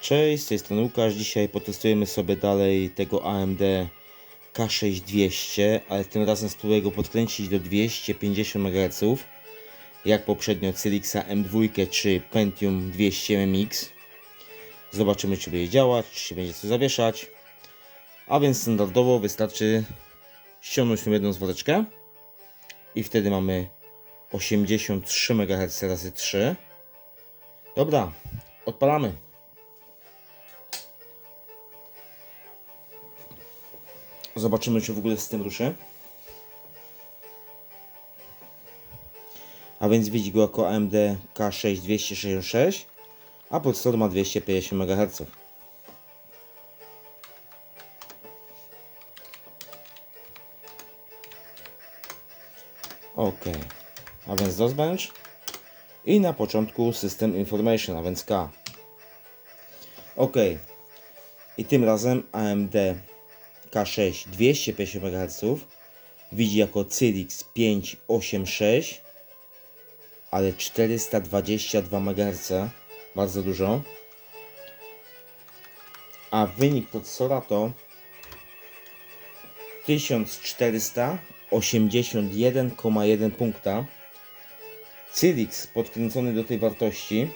Cześć, z tej strony Łukasz. Dzisiaj potestujemy sobie dalej tego AMD K6200, ale tym razem spróbuję go podkręcić do 250 MHz, jak poprzednio Cyrixa M2 czy Pentium 200 MX. Zobaczymy, czy będzie działać, czy się będzie co zawieszać. A więc standardowo wystarczy ściągnąć tą jedną zwroteczkę i wtedy mamy 83 MHz razy 3. Dobra, odpalamy. Zobaczymy, czy w ogóle z tym ruszy. A więc widzi go jako AMD K6 266, a procesor ma 250 MHz. Ok, a więc DOS Bench i na początku System Information, a więc K. Ok, i tym razem AMD K6 250 MHz widzi jako Cyrix 586 ale 422 MHz bardzo dużo. A wynik procesora to 1481,1 punkta. Cyrix podkręcony do tej wartości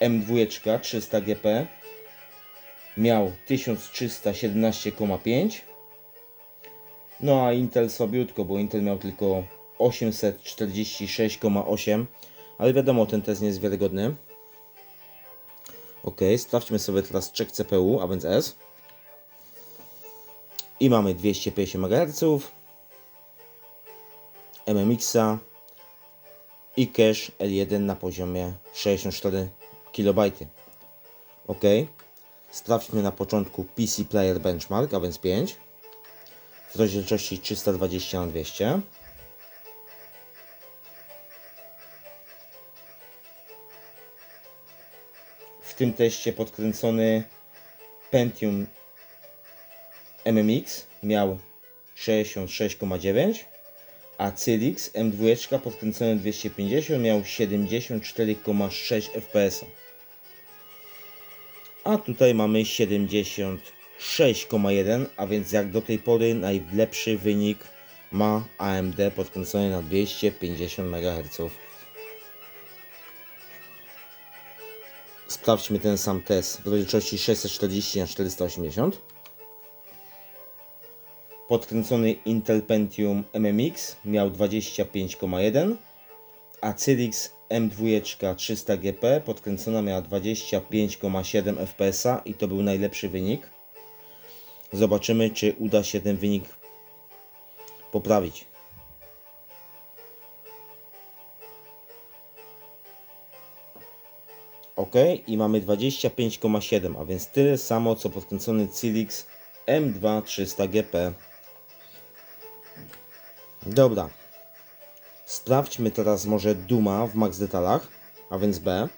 M2 300 GP miał 1317,5 no a Intel słabiutko, bo Intel miał tylko 846,8 ale wiadomo, ten test nie jest wiarygodny. Ok, sprawdźmy sobie teraz check CPU, a więc S. I mamy 250 MHz MMX-a i cache L1 na poziomie 64 KB ok Sprawdźmy na początku PC Player Benchmark, a więc 5 w rozdzielczości 320 na 200 w tym teście podkręcony Pentium MMX miał 66,9 a Cylix M2 podkręcony 250 miał 74,6 fps a tutaj mamy 76,1 a więc jak do tej pory najlepszy wynik ma AMD podkręcony na 250 MHz Sprawdźmy ten sam test w rozdzielczości 640 na 480 Podkręcony Intel Pentium MMX miał 25,1 a Cyrix M2 300 GP podkręcona miała 25,7 fps i to był najlepszy wynik. Zobaczymy, czy uda się ten wynik poprawić. Ok, i mamy 25,7, a więc tyle samo co podkręcony Cylix M2 300 GP. Dobra, Sprawdźmy teraz może Duma w max detalach, a więc B.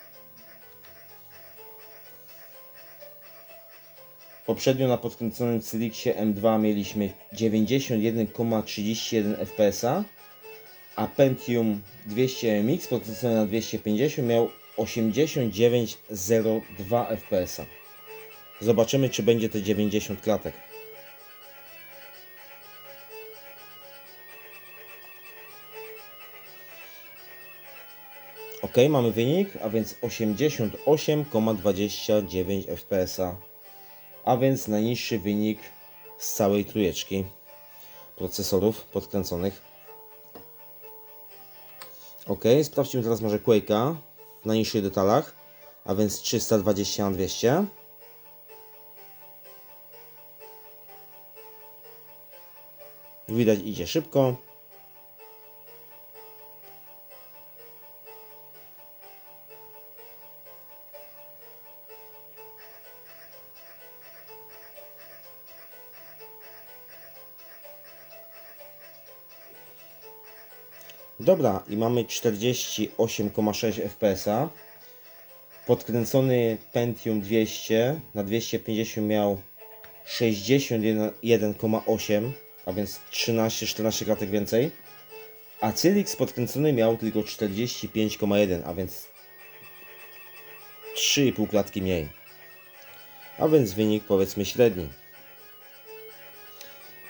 Poprzednio na podkręconym Cylixie M2 mieliśmy 91,31 fps, a Pentium 200 MX podkręcony na 250 miał 89,02 fps. Zobaczymy czy będzie te 90 klatek. Ok, mamy wynik, a więc 88,29 fps, a więc najniższy wynik z całej trójeczki procesorów podkręconych. Ok, sprawdźmy teraz może Quake'a w najniższych detalach, a więc 320 na 200. Widać idzie szybko. Dobra, i mamy 48,6 fps. Podkręcony Pentium 200 na 250 miał 61,8, a więc 13-14 klatek więcej. A Cylix podkręcony miał tylko 45,1, a więc 3,5 klatki mniej. a więc wynik powiedzmy średni.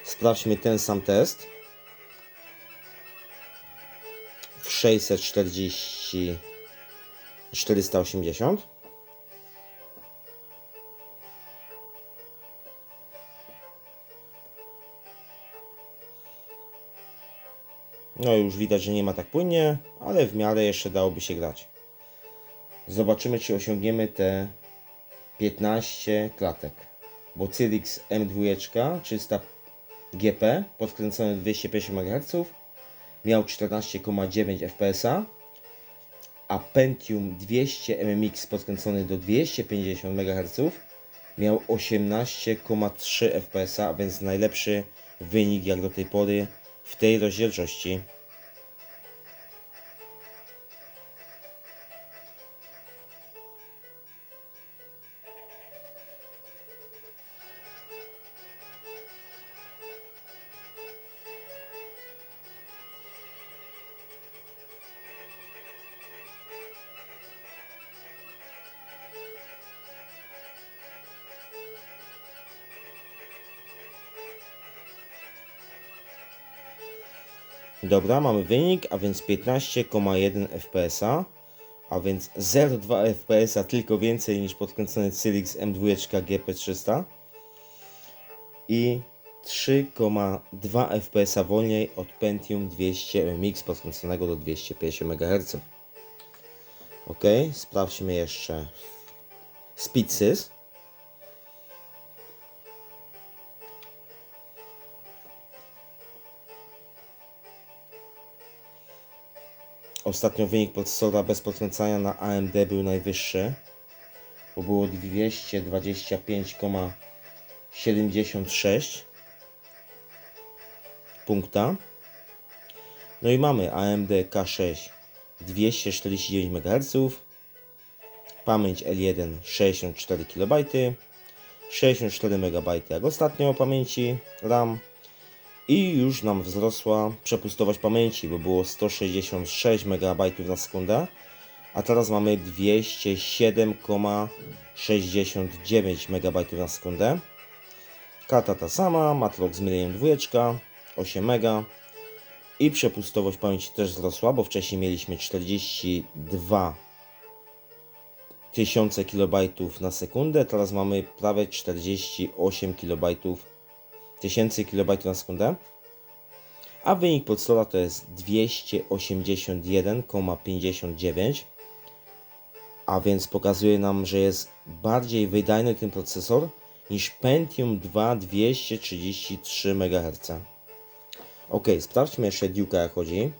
Sprawdźmy ten sam test 640 480 No już widać, że nie ma tak płynnie, ale w miarę jeszcze dałoby się grać. Zobaczymy, czy osiągniemy te 15 klatek. Bo Cylix M2 300 GP podkręcony 250 MHz miał 14,9 fps, a Pentium 200 MMX podkręcony do 250 MHz miał 18,3 fps, a więc najlepszy wynik jak do tej pory w tej rozdzielczości. Dobra, mamy wynik, a więc 15,1 fps, a więc 0,2 fps, tylko więcej niż podkręcony Cylix M2 GP300 i 3,2 fps wolniej od Pentium 200 MX podkręconego do 250 MHz. Ok, sprawdźmy jeszcze SpeedSys. Ostatnio wynik procesora bez podkręcania na AMD był najwyższy, bo było 225,76 punkta. No i mamy AMD K6 249 MHz, pamięć L1 64 KB, 64 MB jak ostatnio pamięci RAM i już nam wzrosła przepustowość pamięci, bo było 166 MB na sekundę, a teraz mamy 207,69 MB na sekundę. Karta ta sama, Matrox Millennium 2, 8 MB i przepustowość pamięci też wzrosła, bo wcześniej mieliśmy 42 tysiące KB na sekundę, teraz mamy prawie 48 KB tysięcy KB na sekundę, a wynik podstola to jest 281,59, a więc pokazuje nam, że jest bardziej wydajny ten procesor niż Pentium 2 233 MHz. Ok, sprawdźmy jeszcze Duke'a jak chodzi.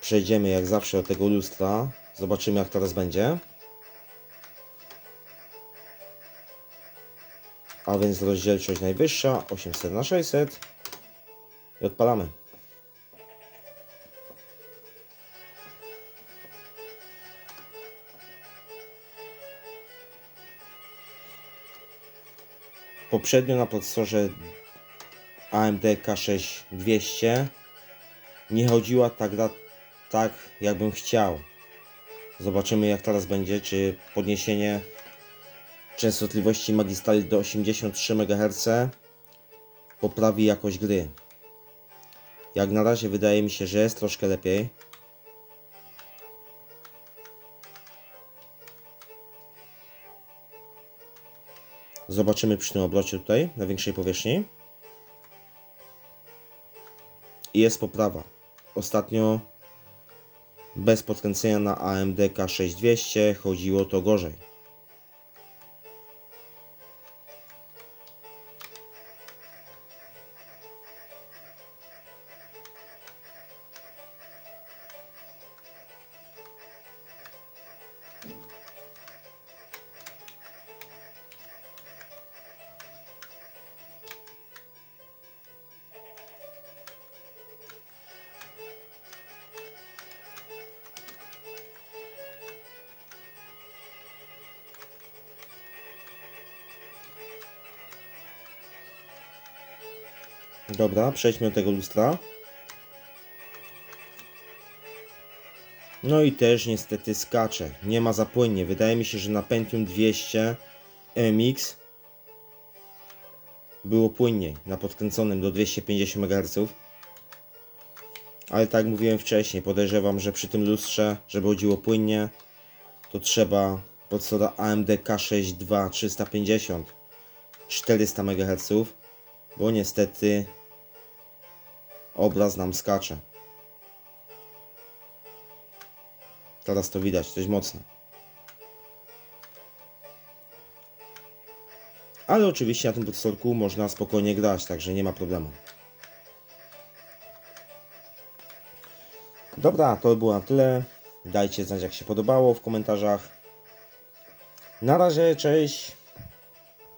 Przejdziemy jak zawsze do tego lustra. Zobaczymy jak teraz będzie. A więc rozdzielczość najwyższa 800 na 600 i odpalamy. Poprzednio na procesorze AMD K6 200 nie chodziła tak, tak jakbym chciał. Zobaczymy jak teraz będzie, czy podniesienie częstotliwości magistrali do 83 MHz poprawi jakość gry. Jak na razie wydaje mi się, że jest troszkę lepiej. Zobaczymy przy tym obrocie tutaj, na większej powierzchni. I jest poprawa. Ostatnio bez podkręcenia na AMD K6200 chodziło to gorzej. Dobra, przejdźmy do tego lustra. No i też niestety skacze. Nie ma za płynnie. Wydaje mi się, że na Pentium 200 MX było płynniej na podkręconym do 250 MHz. Ale tak jak mówiłem wcześniej, podejrzewam, że przy tym lustrze, żeby chodziło płynnie, to trzeba procesora AMD K6 II 350 400 MHz, bo niestety obraz nam skacze. Teraz to widać, dość mocno. Ale oczywiście na tym procesorku można spokojnie grać, także nie ma problemu. Dobra, to było na tyle. Dajcie znać jak się podobało w komentarzach. Na razie, cześć.